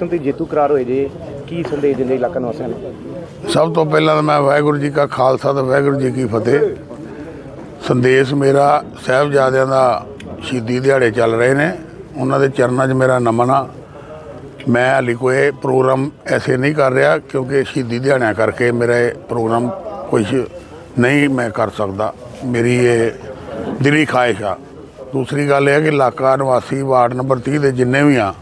Election ਤੇ ਜੇਤੂ ਕਰਾਰ ਹੋਏ ਜੇ, ਕੀ ਸੰਦੇਸ਼ ਦਿੰਦੇ ਇਲਾਕਾ ਨਿਵਾਸੀਆਂ ਨੂੰ? ਸਭ ਤੋਂ ਪਹਿਲਾਂ ਤਾਂ ਮੈਂ ਵਾਹਿਗੁਰੂ ਜੀ ਕਾ ਖਾਲਸਾ ਤੇ ਵਾਹਿਗੁਰੂ ਜੀ ਕੀ ਫਤਿਹ। ਸੰਦੇਸ਼ ਮੇਰਾ ਸਾਹਿਬਜ਼ਾਦਿਆਂ ਦਾ ਸ਼ਹੀਦੀ ਦਿਹਾੜੇ ਚੱਲ ਰਹੇ ਨੇ। ਉਹਨਾਂ ਦੇ ਚਰਨਾਂ 'ਚ ਮੇਰਾ ਨਮਨ ਆ। ਮੈਂ ਹਾਲੇ ਕੋਈ ਪ੍ਰੋਗਰਾਮ ਐਸੇ ਨਹੀਂ ਕਰ ਰਿਹਾ ਕਿਉਂਕਿ ਸ਼ਹੀਦੀ ਦਿਹਾੜਿਆਂ ਕਰਕੇ ਮੇਰਾ ਇਹ ਪ੍ਰੋਗਰਾਮ ਕੁਝ ਨਹੀਂ ਮੈਂ ਕਰ ਸਕਦਾ। ਮੇਰੀ ਇਹ ਦਿਲੀ ਖਾਹਿਸ਼ ਆ। ਦੂਸਰੀ ਗੱਲ ਇਹ ਹੈ ਕਿ ਇਲਾਕਾ ਨਿਵਾਸੀ ਵਾਰਡ ਨੰਬਰ 30 ਦੇ ਜਿੰਨੇ ਵੀ ਆ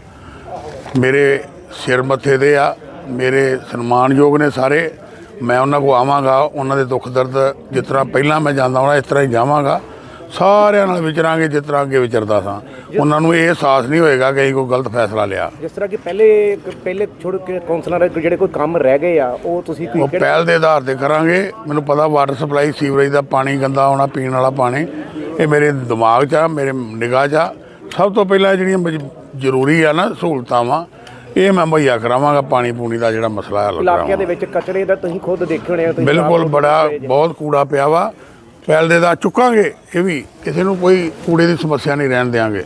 ਮੇਰੇ ਸਿਰ ਮੱਥੇ ਦੇ ਆ ਮੇਰੇ ਸਨਮਾਨਯੋਗ ਨੇ ਸਾਰੇ। ਮੈਂ ਉਹਨਾਂ ਕੋ ਆਵਾਂਗਾ ਉਹਨਾਂ ਦੇ ਦੁੱਖ ਦਰਦ ਜਿਸ ਤਰ੍ਹਾਂ ਪਹਿਲਾਂ ਮੈਂ ਜਾਂਦਾ ਹਾਂ ਇਸ ਤਰ੍ਹਾਂ ਹੀ ਜਾਵਾਂਗਾ। ਸਾਰਿਆਂ ਨਾਲ ਵਿਚਰਾਂਗੇ ਜਿਸ ਤਰ੍ਹਾਂ ਅੱਗੇ ਵਿਚਰਦਾ ਸਾਂ। ਉਹਨਾਂ ਨੂੰ ਇਹ ਅਹਿਸਾਸ ਨਹੀਂ ਹੋਏਗਾ ਕਿ ਅਸੀਂ ਕੋਈ ਗਲਤ ਫੈਸਲਾ ਲਿਆ। ਜਿਸ ਤਰ੍ਹਾਂ ਕਿ ਪਹਿਲੇ ਪਹਿਲੇ ਛੋੜ ਕੇ ਕਾਉਂਸਲਰ ਜਿਹੜੇ ਕੋਈ ਕੰਮ ਰਹਿ ਗਏ ਆ ਉਹ ਤੁਸੀਂ ਕੋਈ ਪਹਿਲ ਦੇ ਆਧਾਰ ਤੇ ਕਰਾਂਗੇ। ਮੈਨੂੰ ਪਤਾ ਵਾਟਰ ਸਪਲਾਈ ਸੀਵਰੇਜ ਦਾ ਪਾਣੀ ਗੰਦਾ ਆਉਣਾ ਪੀਣ ਵਾਲਾ ਪਾਣੀ ਇਹ ਮੇਰੇ ਦਿਮਾਗ 'ਚ ਆ ਮੇਰੇ ਨਿਗਾਹ 'ਚ ਆ। ਸਭ ਤੋਂ ਪਹਿਲਾਂ ਜਿਹੜੀਆਂ ਮਜ- ਜ਼ਰੂਰੀ ਆ ਨਾ ਸਹੂਲਤਾਂ ਵਾ ਇਹ ਮੈਂ ਮੁਹੱਈਆ ਕਰਾਵਾਂਗਾ ਪਾਣੀ ਪੂਣੀ ਦਾ ਜਿਹੜਾ ਮਸਲਾ ਹੱਲ ਇਲਾਕਿਆਂ ਦੇ ਵਿੱਚ ਕਚਰੇ ਦਾ ਤੁਸੀਂ ਖੁਦ ਦੇਖੇ ਹੋਣੇ ਆ ਤੁਸੀਂ ਬਿਲਕੁਲ ਆਪ ਬੜਾ ਦੇਖੇ ਜੇ। ਬਹੁਤ ਕੂੜਾ ਪਿਆ ਵਾ। ਪਹਿਲ ਦੇ ਦਾ ਚੁੱਕਾਂਗੇ ਇਹ ਵੀ ਕਿਸੇ ਨੂੰ ਕੋਈ ਕੂੜੇ ਦੀ ਸਮੱਸਿਆ ਨਹੀਂ ਰਹਿਣ ਦੇਵਾਂਗੇ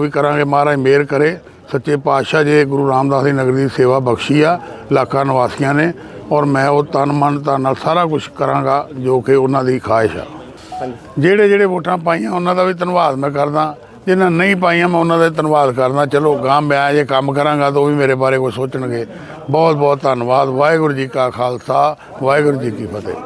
ਵੀ ਕਰਾਂਗੇ ਮਹਾਰਾਜ ਮਿਹਰ ਕਰੇ। ਸੱਚੇ ਪਾਤਸ਼ਾਹ ਜੇ ਗੁਰੂ ਰਾਮਦਾਸ ਦੀ ਨਗਰੀ ਦੀ ਸੇਵਾ ਬਖਸ਼ੀ ਆ ਇਲਾਕਾ ਨਿਵਾਸੀਆਂ ਨੇ। ਔਰ ਮੈਂ ਉਹ ਤਨ ਮਨ ਧਨ ਨਾਲ ਸਾਰਾ ਕੁਝ ਕਰਾਂਗਾ ਜੋ ਕਿ ਉਹਨਾਂ ਦੀ ਖਾਹਿਸ਼ ਆ। ਹਾਂਜੀ। ਜਿਹੜੇ ਜਿਹੜੇ ਵੋਟਾਂ ਪਾਈਆਂ ਉਹਨਾਂ ਦਾ ਵੀ ਧੰਨਵਾਦ ਮੈਂ ਕਰਦਾ। ਜਿਨ੍ਹਾਂ ਨਹੀਂ ਪਾਈਆਂ ਮੈਂ ਉਹਨਾਂ ਦਾ ਧੰਨਵਾਦ ਕਰਦਾ। ਚਲੋ ਗਾਂ ਮੈਂ ਜੇ ਕੰਮ ਕਰਾਂਗਾ ਤਾਂ ਉਹ ਵੀ ਮੇਰੇ ਬਾਰੇ ਕੁਝ ਸੋਚਣਗੇ। ਬਹੁਤ ਬਹੁਤ ਧੰਨਵਾਦ। ਵਾਹਿਗੁਰੂ ਜੀ ਕਾ ਖਾਲਸਾ, ਵਾਹਿਗੁਰੂ ਜੀ ਕੀ ਫਤਿਹ।